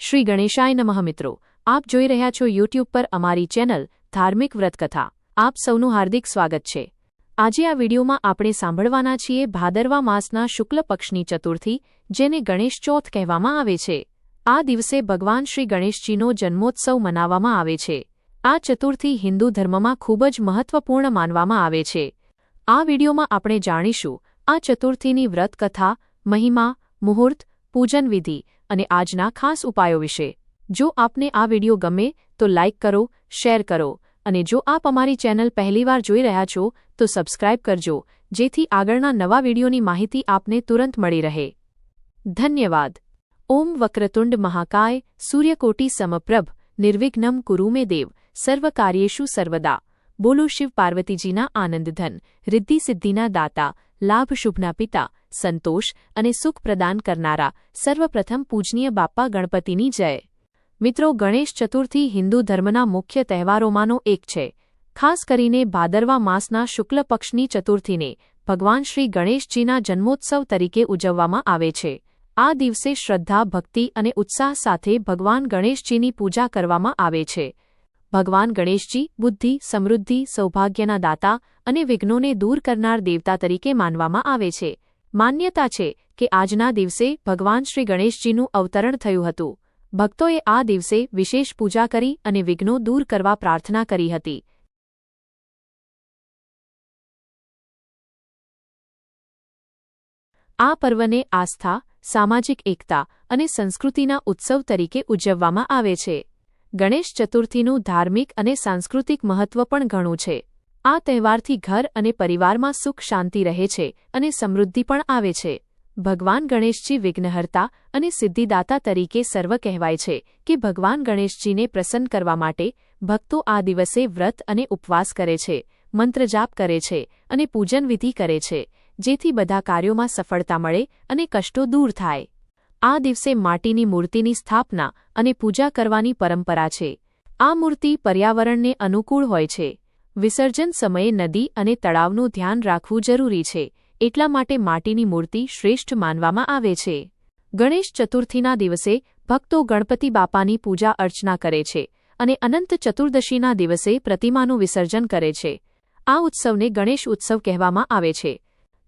શ્રી ગણેશાય નમઃ મિત્રો. આપ જોઈ રહ્યા છો યુટ્યુબ પર અમારી ચેનલ ધાર્મિક વ્રતકથા. આપ સૌનું હાર્દિક સ્વાગત છે. આજે આ વિડીયોમાં આપણે સાંભળવાના છીએ ભાદરવા માસના શુક્લ પક્ષની ચતુર્થી, જેને ગણેશ ચોથ કહેવામાં આવે છે. આ દિવસે ભગવાન શ્રી ગણેશજીનો જન્મોત્સવ મનાવવામાં આવે છે. આ ચતુર્થી હિન્દુ ધર્મમાં ખૂબ જ મહત્વપૂર્ણ માનવામાં આવે છે. આ વિડીયોમાં આપણે જાણીશું, આ ચતુર્થીની વ્રતકથા, મહિમા, મુહૂર્ત, પૂજન વિધિ અને આજના ખાસ ઉપાયો વિશે. જો આપને આ વિડિયો ગમે, તો લાઇક કરો, શેર કરો, અને જો આપ અમારી ચેનલ પહેલીવાર જોઈ રહ્યા છો, તો સબસ્ક્રાઇબ કરજો, જેથી આગળના નવા વિડિયોની માહિતી આપને તુરંત મળી રહે. ધન્યવાદ. ઓમ વક્રતુંડ મહાકાય, સૂર્યકોટી સમપ્રભ નિર્વિઘ્નમ કુરુમે દેવ સર્વકાર્યેશુ સર્વદા. બોલો શિવ પાર્વતીજીના આનંદધન, રિદ્ધિ સિદ્ધિના દાતા, લાભ શુભના પિતા સંતોષ અને સુખ પ્રદાન કરનારા સર્વપ્રથમ પૂજનીય બાપ્પા ગણપતિની જય. મિત્રો, ગણેશ ચતુર્થી હિન્દુ ધર્મના મુખ્ય તહેવારોમાંનો એક છે. ખાસ કરીને ભાદરવા માસના શુક્લ પક્ષની ચતુર્થીને ભગવાન શ્રી ગણેશજીના જન્મોત્સવ તરીકે ઉજવવામાં આવે છે. આ દિવસે શ્રદ્ધા, ભક્તિ અને ઉત્સાહ સાથે ભગવાન ગણેશજીની પૂજા કરવામાં આવે છે. ભગવાન ગણેશજી બુદ્ધિ, સમૃદ્ધિ, સૌભાગ્યના દાતા અને વિઘ્નોને દૂર કરનાર દેવતા તરીકે માનવામાં આવે છે. માન્યતા છે કે આજના દિવસે ભગવાન શ્રી ગણેશજીનું અવતરણ થયું હતું. ભક્તોએ આ દિવસે વિશેષ પૂજા કરી અને વિઘ્નો દૂર કરવા પ્રાર્થના કરી હતી. આ પર્વને આસ્થા, સામાજિક એકતા અને સંસ્કૃતિના ઉત્સવ તરીકે ઉજવવામાં આવે છે. ગણેશ ચતુર્થીનું ધાર્મિક અને સાંસ્કૃતિક મહત્વ પણ ઘણું છે. આ તહેવારથી ઘર અને પરિવારમાં સુખ શાંતિ રહે છે અને સમૃદ્ધિ પણ આવે છે. ભગવાન ગણેશજી વિઘ્નહર્તા અને સિદ્ધિદાતા તરીકે સર્વ કહેવાય છે કે ભગવાન ગણેશજીને પ્રસન્ન કરવા માટે ભક્તો આ દિવસે વ્રત અને ઉપવાસ કરે છે મંત્રજાપ કરે છે અને પૂજનવિધિ કરે છે, જેથી બધા કાર્યોમાં સફળતા મળે અને કષ્ટો દૂર થાય. આ દિવસે માટીની મૂર્તિની સ્થાપના અને પૂજા કરવાની પરંપરા છે. આ મૂર્તિ પર્યાવરણને અનુકૂળ હોય છે. વિસર્જન સમયે નદી અને તળાવનું ધ્યાન રાખવું જરૂરી છે. એટલા માટે માટીની મૂર્તિ શ્રેષ્ઠ માનવામાં આવે છે. ગણેશ ચતુર્થીના દિવસે ભક્તો ગણપતિ બાપાની પૂજા અર્ચના કરે છે અને અનંત ચતુર્દશીના દિવસે પ્રતિમાનું વિસર્જન કરે છે. આ ઉત્સવને ગણેશ ઉત્સવ કહેવામાં આવે છે.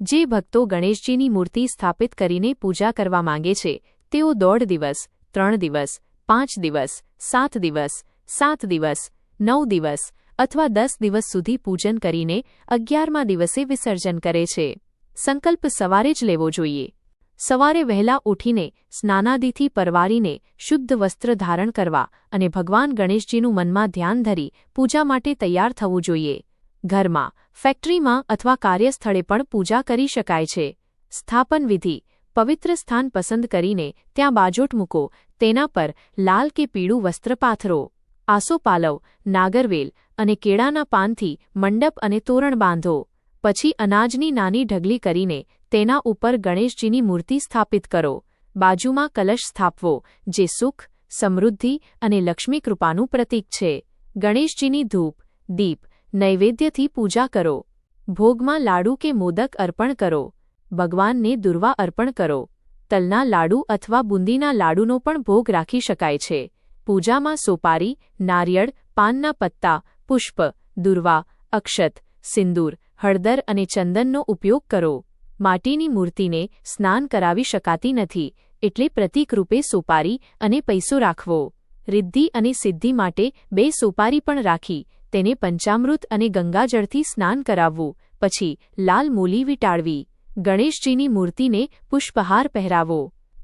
જે ભક્તો ગણેશજીની મૂર્તિ સ્થાપિત કરીને પૂજા કરવા માંગે છે, તેઓ દોઢ દિવસ, ત્રણ દિવસ, પાંચ દિવસ, સાત દિવસ સાત દિવસ, નવ દિવસ અથવા દસ દિવસ સુધી પૂજન કરીને અગિયારમા દિવસે વિસર્જન કરે છે. સંકલ્પ સવારે જ લેવો જોઈએ. સવારે વહેલા ઉઠીને સ્નાનાદિથી પરવારીને શુદ્ધ વસ્ત્ર ધારણ કરવા અને ભગવાન ગણેશજીનું મનમાં ધ્યાન ધરી પૂજા માટે તૈયાર થવું જોઈએ. ઘરમાં, ફેક્ટરીમાં અથવા કાર્યસ્થળે પણ પૂજા કરી શકાય છે. સ્થાપન વિધિ, પવિત્ર સ્થાન પસંદ કરીને ત્યાં બાજોટ મૂકો, તેના પર લાલ કે પીળું વસ્ત્ર પાથરો. આસોપાલવ, નાગરવેલ અને કેળાના પાનથી મંડપ અને તોરણ બાંધો. પછી અનાજની નાની ઢગલી કરીને તેના ઉપર ગણેશજીની મૂર્તિ સ્થાપિત કરો. બાજુમાં કલશ સ્થાપવો, જે સુખ, સમૃદ્ધિ અને લક્ષ્મી કૃપાનું પ્રતીક છે. ગણેશજીની ધૂપ, દીપ, નૈવેદ્યથી પૂજા કરો. ભોગમાં લાડુ કે મોદક અર્પણ કરો. ભગવાનને દુર્વા અર્પણ કરો. તલના લાડુ અથવા બુંદીના લાડુનો પણ ભોગ રાખી શકાય છે. પૂજામાં સોપારી, નારિયળ, પાનના પત્તા, પુષ્પ, દુર્વા, અક્ષત, સિંદૂર, હળદર અને ચંદનનો ઉપયોગ કરો. માટીની મૂર્તિને સ્નાન કરાવી શકાતી નથી, એટલે પ્રતિકરૂપે સોપારી અને પૈસો રાખવો. રિદ્ધિ અને સિદ્ધિ માટે બે સોપારી પણ રાખી, તેને પંચામૃત અને ગંગાજળથી સ્નાન કરાવવું, પછી લાલ મૂલી વીટાળવી. ગણેશજીની મૂર્તિને પુષ્પહાર પહેરાવો.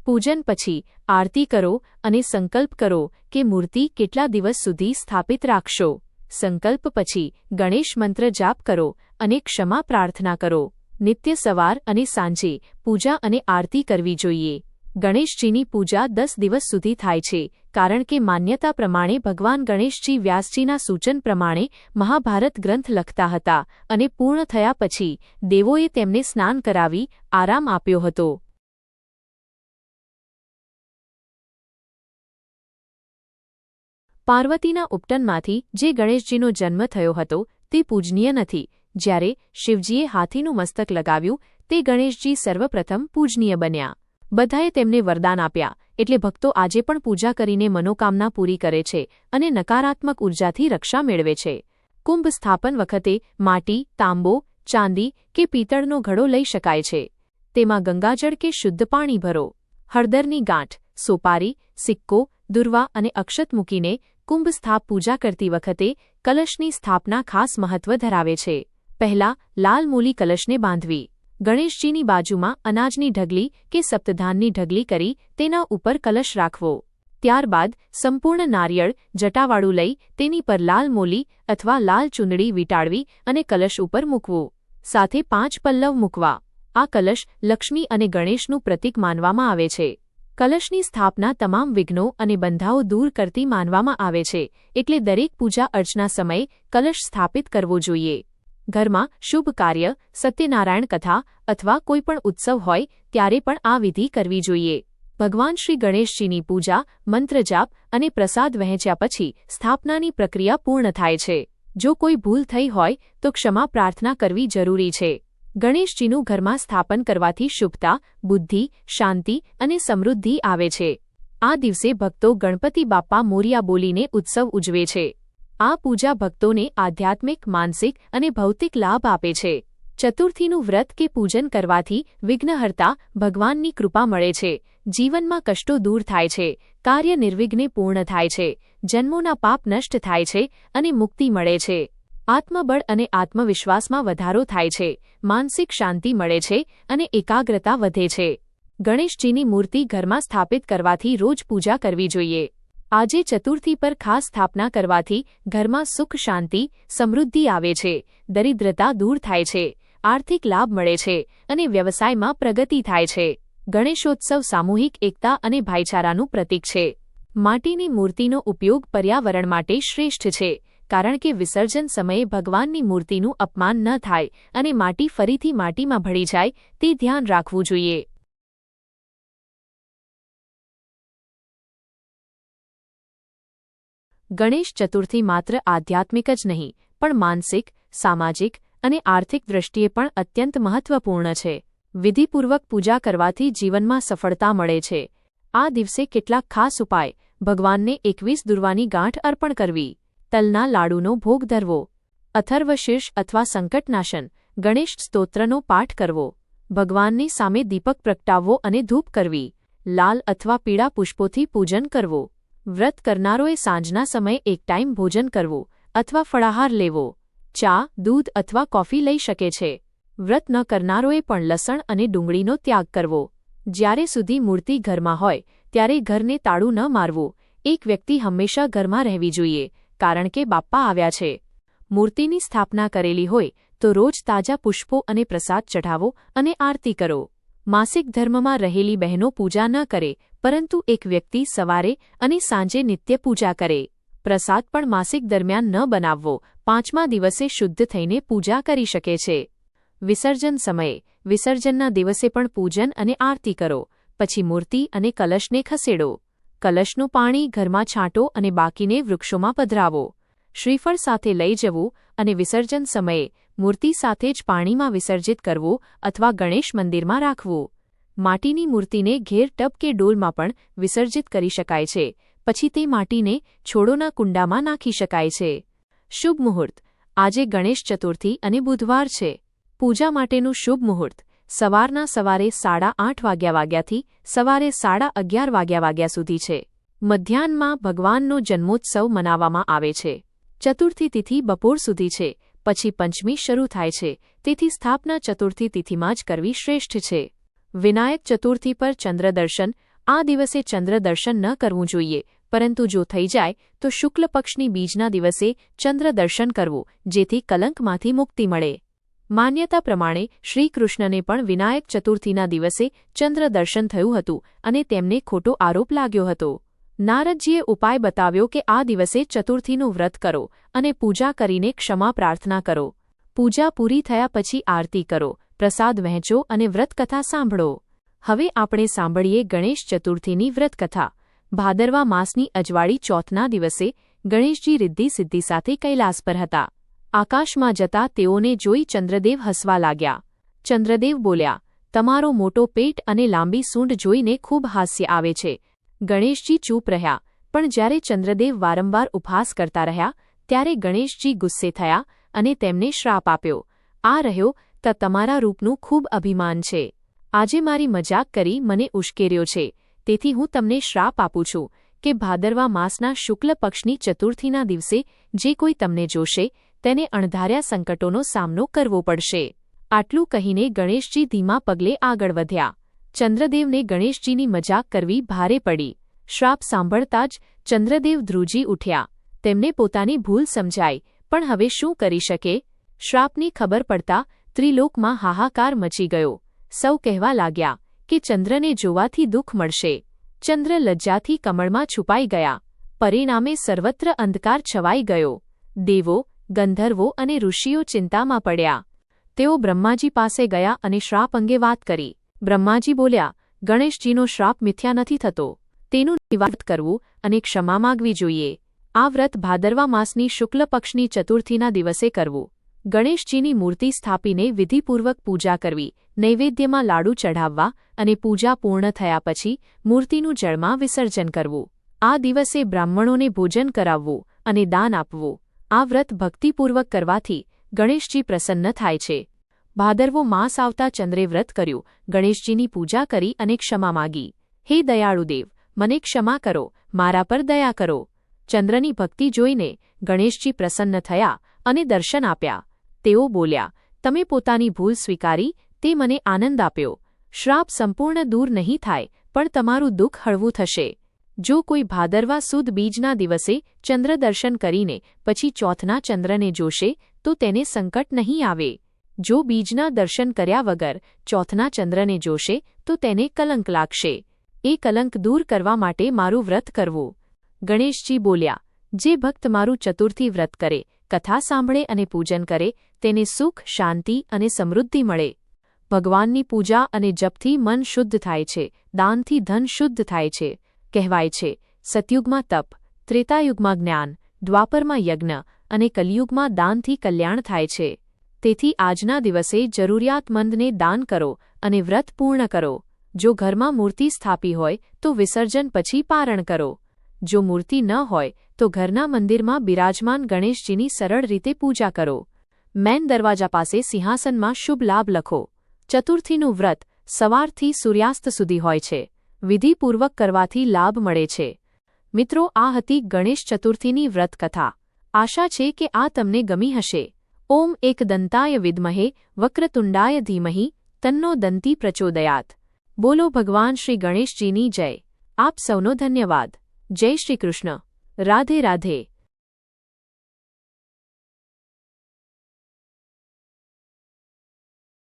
પૂજન પછી આરતી કરો અને સંકલ્પ કરો કે મૂર્તિ કેટલા દિવસ સુધી સ્થાપિત રાખશો. સંકલ્પ પછી ગણેશ મંત્ર જાપ કરો અને ક્ષમા પ્રાર્થના કરો. નિત્ય સવાર અને સાંજે પૂજા અને આરતી કરવી જોઈએ. ગણેશજીની પૂજા દસ દિવસ સુધી થાય છે, કારણ કે માન્યતા પ્રમાણે ભગવાન ગણેશજી વ્યાસજીના સૂચન પ્રમાણે મહાભારત ગ્રંથ લખતા હતા અને પૂર્ણ થયા પછી દેવોએ તેમને સ્નાન કરાવી આરામ આપ્યો હતો. પાર્વતીના ઉપટનમાંથી જે ગણેશજીનો જન્મ થયો હતો તે પૂજનીય નથી. જ્યારે શિવજીએ હાથીનું મસ્તક લગાવ્યું, તે ગણેશજી સર્વપ્રથમ પૂજનીય બન્યા. બધાએ તેમને વરદાન આપ્યા, એટલે ભક્તો આજે પણ પૂજા કરીને મનોકામના પૂરી કરે છે અને નકારાત્મક ઉર્જાથી રક્ષા મેળવે છે. કુંભ સ્થાપન વખતે માટી, તાંબો, ચાંદી કે પિત્તળનો ઘડો લઈ શકાય છે. તેમાં ગંગાજળ કે શુદ્ધ પાણી ભરો. હળદરની ગાંઠ, સોપારી, સિક્કો, દુર્વા અને અક્ષત મૂકીને કુંભ સ્થાપ પૂજા કરતી વખતે કલશની સ્થાપના ખાસ મહત્વ ધરાવે છે. પહેલા, લાલ મૂલી કલશને બાંધવી. ગણેશજીની બાજુમાં અનાજની ઢગલી કે સપ્તધાનની ઢગલી કરી તેના ઉપર કલશ રાખવો. ત્યારબાદ, સંપૂર્ણ નારિયેળ, જટાવાળું લઈ તેની પર લાલ મોલી અથવા લાલ ચૂંદડી વીંટાળવી અને કલશ ઉપર મૂકવું. સાથે પાંચ પલ્લવ મૂકવા. આ કલશ લક્ષ્મી અને ગણેશનું પ્રતીક માનવામાં આવે છે. કલશની સ્થાપના તમામ વિઘ્નો અને બંધાઓ દૂર કરતી માનવામાં આવે છે, એટલે દરેક પૂજા અર્ચના સમયે કલશ સ્થાપિત કરવો જોઈએ. ઘરમાં શુભ કાર્ય, સત્યનારાયણ કથા અથવા કોઈપણ ઉત્સવ હોય, ત્યારે પણ આ વિધિ કરવી જોઈએ. ભગવાન શ્રી ગણેશજીની પૂજા મંત્રજાપ અને પ્રસાદ વહેંચ્યા પછી સ્થાપનાની પ્રક્રિયા પૂર્ણ થાય છે. જો કોઈ ભૂલ થઈ હોય, તો ક્ષમા પ્રાર્થના કરવી જરૂરી છે. ગણેશજીનું ઘરમાં સ્થાપન કરવાથી શુભતા, બુદ્ધિ, શાંતિ અને સમૃદ્ધિ આવે છે. આ દિવસે ભક્તો ગણપતિ બાપ્પા મોરિયા બોલીને ઉત્સવ ઉજવે છે. આ પૂજા ભક્તોને આધ્યાત્મિક, માનસિક અને ભૌતિક લાભ આપે છે. ચતુર્થીનું વ્રત કે પૂજન કરવાથી વિઘ્નહર્તા ભગવાનની કૃપા મળે છે. જીવનમાં કષ્ટો દૂર થાય છે. કાર્ય નિર્વિઘ્ને પૂર્ણ થાય છે. જન્મોના પાપ નષ્ટ થાય છે અને મુક્તિ મળે છે. આત્મબળ અને આત્મવિશ્વાસમાં વધારો થાય છે, માનસિક શાંતિ મળે છે અને એકાગ્રતા વધે છે. ગણેશજીની મૂર્તિ ઘરમાં સ્થાપિત કરવાથી રોજ પૂજા કરવી જોઈએ. આજે ચતુર્થી પર ખાસ સ્થાપના કરવાથી ઘરમાં સુખ, શાંતિ, સમૃદ્ધિ આવે છે, દરિદ્રતા દૂર થાય છે, આર્થિક લાભ મળે છે અને વ્યવસાયમાં પ્રગતિ થાય છે. ગણેશોત્સવ સામૂહિક એકતા અને ભાઈચારાનું પ્રતીક છે. માટીની મૂર્તિનો ઉપયોગ પર્યાવરણ માટે શ્રેષ્ઠ છે. કારણ કે વિસર્જન સમયે ભગવાનની મૂર્તિનું અપમાન ન થાય અને માટી ફરીથી માટીમાં ભળી જાય તે ધ્યાન રાખવું જોઈએ. ગણેશ ચતુર્થી માત્ર આધ્યાત્મિક જ નહીં, પણ માનસિક, સામાજિક અને આર્થિક દૃષ્ટિએ પણ અત્યંત મહત્વપૂર્ણ છે. વિધિપૂર્વક પૂજા કરવાથી જીવનમાં સફળતા મળે છે. આ દિવસે કેટલાક ખાસ ઉપાય ભગવાનને એકવીસ દુર્વાની ગાંઠ અર્પણ કરવી. તલના લાડુનો ભોગ ધરવો. અથર્વશીર્ષ અથવા સંકટનાશન. ગણેશ સ્તોત્રનો પાઠ કરવો. ભગવાનની સામે દીપક પ્રગટાવવો અને ધૂપ કરવી. લાલ અથવા પીળા પુષ્પોથી પૂજન કરવો. વ્રત કરનારોએ સાંજના સમયે એક ટાઈમ ભોજન કરવું અથવા ફળાહાર લેવો. ચા, દૂધ અથવા કોફી લઈ શકે છે. વ્રત ન કરનારોએ પણ લસણ અને ડુંગળીનો ત્યાગ કરવો. જ્યારે સુધી મૂર્તિ ઘરમાં હોય, ત્યારે ઘરને તાળું ન મારવું. એક વ્યક્તિ હંમેશા ઘરમાં રહેવી જોઈએ. કારણ કે બાપ્પા આવ્યા છે. મૂર્તિની સ્થાપના કરેલી હોય તો રોજ તાજા પુષ્પો અને પ્રસાદ ચઢાવો અને આરતી કરો. માસિક ધર્મમાં રહેલી બહેનો પૂજા ન કરે, પરંતુ એક વ્યક્તિ સવારે અને સાંજે નિત્ય પૂજા કરે. પ્રસાદ પણ માસિક દરમિયાન ન બનાવવો, પાંચમા દિવસે શુદ્ધ થઈને પૂજા કરી શકે છે. વિસર્જન સમયે, વિસર્જનના દિવસે પણ પૂજન અને આરતી કરો, પછી મૂર્તિ અને કલશને ખસેડો. કલશનું પાણી ઘરમાં છાંટો અને બાકીને વૃક્ષોમાં પધરાવો. શ્રીફળ સાથે લઈ જવું અને વિસર્જન સમયે મૂર્તિ સાથે જ પાણીમાં વિસર્જિત કરવું અથવા ગણેશ મંદિરમાં રાખવું. માટીની મૂર્તિને ઘેર ટબ કે ડોલમાં પણ વિસર્જિત કરી શકાય છે. પછી તે માટીને છોડોના કુંડામાં નાખી શકાય છે. શુભ મુહૂર્ત. આજે ગણેશ ચતુર્થી અને બુધવાર છે. પૂજા માટેનું શુભ મુહૂર્ત. સવારના સવારે સાડા આઠ વાગ્યા વાગ્યાથી સવારે સાડા અગિયાર વાગ્યા વાગ્યા સુધી છે. મધ્યાહનમાં ભગવાનનો જન્મોત્સવ મનાવવામાં આવે છે. ચતુર્થી તિથિ બપોર સુધી છે. પછી પંચમી શરૂ થાય છે. તેથી સ્થાપના ચતુર્થી તિથિમાં જ કરવી શ્રેષ્ઠ છે. વિનાયક ચતુર્થી પર ચંદ્રદર્શન. આ દિવસે ચંદ્રદર્શન ન કરવું જોઈએ. પરંતુ જો થઈ જાય, તો શુક્લ પક્ષની બીજના દિવસે ચંદ્રદર્શન કરવું, જેથી કલંકમાંથી મુક્તિ મળે. માન્યતા પ્રમાણે શ્રીકૃષ્ણને પણ વિનાયક ચતુર્થીના દિવસે ચંદ્ર દર્શન થયું હતું અને તેમને ખોટો આરોપ લાગ્યો હતો. નારદજીએ ઉપાય બતાવ્યો કે આ દિવસે ચતુર્થીનું વ્રત કરો અને પૂજા કરીને ક્ષમા પ્રાર્થના કરો. પૂજા પૂરી થયા પછી આરતી કરો, પ્રસાદ વહેંચો અને વ્રતકથા સાંભળો. હવે આપણે સાંભળીએ ગણેશ ચતુર્થીની વ્રતકથા. ભાદરવા માસની અજવાળી ચોથના દિવસે ગણેશજી રિદ્ધિ સિદ્ધિ સાથે કૈલાસ પર હતા. આકાશમાં જતા તેઓને જોઈ ચંદ્રદેવ હસવા લાગ્યા. ચંદ્રદેવ બોલ્યા, તમારો મોટો પેટ અને લાંબી સૂંઢ જોઈને ખૂબ હાસ્ય આવે છે. ગણેશજી ચૂપ રહ્યા, પણ જ્યારે ચંદ્રદેવ વારંવાર ઉપહાસ કરતા રહ્યા, ત્યારે ગણેશજી ગુસ્સે થયા અને તેમને શ્રાપ આપ્યો. આ રહ્યો, ત તમારા રૂપનું ખૂબ અભિમાન છે. આજે મારી મજાક કરી મને ઉશ્કેર્યો છે. તેથી હું તમને શ્રાપ આપું છું કે ભાદરવા માસના શુક્લ પક્ષની ચતુર્થીના દિવસે જે કોઈ તમને જોશે તેને અણધાર્યા સંકટોનો સામનો કરવો પડશે. આટલું કહીને ગણેશજી ધીમા પગલે આગળ વધ્યા. ચંદ્રદેવને ગણેશજીની મજાક કરવી ભારે પડી. શ્રાપ સાંભળતા જ ચંદ્રદેવ ધ્રુજી ઉઠ્યા. તેમને પોતાની ભૂલ સમજાઈ, પણ હવે શું કરી શકે? શ્રાપની ખબર પડતા ત્રિલોકમાં હાહાકાર મચી ગયો. સૌ કહેવા લાગ્યા કે ચંદ્રને જોવાથી દુઃખ મળશે. ચંદ્ર લજ્જાથી કમળમાં છુપાઈ ગયા. પરિણામે સર્વત્ર અંધકાર છવાઈ ગયો. દેવો ગંધર્વો અને ઋષિઓ ચિંતામાં પડ્યા. તેઓ બ્રહ્માજી પાસે ગયા અને શ્રાપ અંગે વાત કરી. બ્રહ્માજી બોલ્યા, ગણેશજીનો શ્રાપ મિથ્યા નથી થતો. તેનું નિવારણ કરવું અને ક્ષમા માગવી જોઈએ. આ વ્રત ભાદરવા માસની શુક્લ પક્ષની ચતુર્થીના દિવસે કરવું. ગણેશજીની મૂર્તિ સ્થાપીને વિધિપૂર્વક પૂજા કરવી, નૈવેદ્યમાં લાડુ ચઢાવવા અને પૂજા પૂર્ણ થયા પછી મૂર્તિનું જળમાં વિસર્જન કરવું. આ દિવસે બ્રાહ્મણોને ભોજન કરાવવું અને દાન આપવું. આ વ્રત ભક્તિપૂર્વક કરવાથી ગણેશજી પ્રસન્ન થાય છે. ભાદરવો માસ આવતા ચંદ્રે વ્રત કર્યું, ગણેશજીની પૂજા કરી અને ક્ષમા માગી. હે દયાળુદેવ મને ક્ષમા કરો, મારા પર દયા કરો. ચંદ્રની ભક્તિ જોઈને ગણેશજી પ્રસન્ન થયા અને દર્શન આપ્યા. તેઓ બોલ્યા, તમે પોતાની ભૂલ સ્વીકારી, તે મને આનંદ આપ્યો. શ્રાપ સંપૂર્ણ દૂર નહીં થાય, પણ તમારું દુઃખ હળવું થશે. જો કોઈ ભાદરવા સુદ બીજના દિવસે ચંદ્ર દર્શન કરીને પછી ચોથના ચંદ્રને જોશે, તો તેને સંકટ નહીં આવે. જો બીજના દર્શન કર્યા વગર ચોથના ચંદ્રને જોશે, તો તેને કલંક લાગશે. એ કલંક દૂર કરવા માટે મારું વ્રત કરવું. ગણેશજી બોલ્યા, જે ભક્ત મારું ચતુર્થી વ્રત કરે, કથા સાંભળે અને પૂજન કરે, તેને સુખ, શાંતિ અને સમૃદ્ધિ મળે. ભગવાનની પૂજા અને જપથી મન શુદ્ધ થાય છે, દાનથી ધન શુદ્ધ થાય છે. કહેવાય છે. સતયુગમાં તપ, ત્રેતાયુગમાં જ્ઞાન, દ્વાપરમાં યજ્ઞ અને કલિયુગમાં દાનથી કલ્યાણ થાય છે. તેથી આજના દિવસે જરૂરિયાતમંદને દાન કરો અને વ્રત પૂર્ણ કરો. જો ઘરમાં મૂર્તિ સ્થાપી હોય, તો વિસર્જન પછી પારણ કરો. જો મૂર્તિ ન હોય, તો ઘરના મંદિરમાં બિરાજમાન ગણેશજીની સરળ રીતે પૂજા કરો. મેન દરવાજા પાસે સિંહાસનમાં શુભ લાભ લખો. ચતુર્થીનું વ્રત સવારથી સૂર્યાસ્ત સુધી હોય છે. વિધિપૂર્વક કરવાથી લાભ મળે છે. મિત્રો, આ હતી ગણેશ ચતુર્થીની વ્રતકથા. આશા છે કે આ તમને ગમી હશે. ઓમ એક દંતાય વિદ્મહે, વક્રતુંડાય ધીમહી, તન્નો દંતી પ્રચોદયાત. બોલો ભગવાન શ્રી ગણેશજીની જય. આપ સૌનો ધન્યવાદ. જય શ્રી કૃષ્ણ. રાધે રાધે.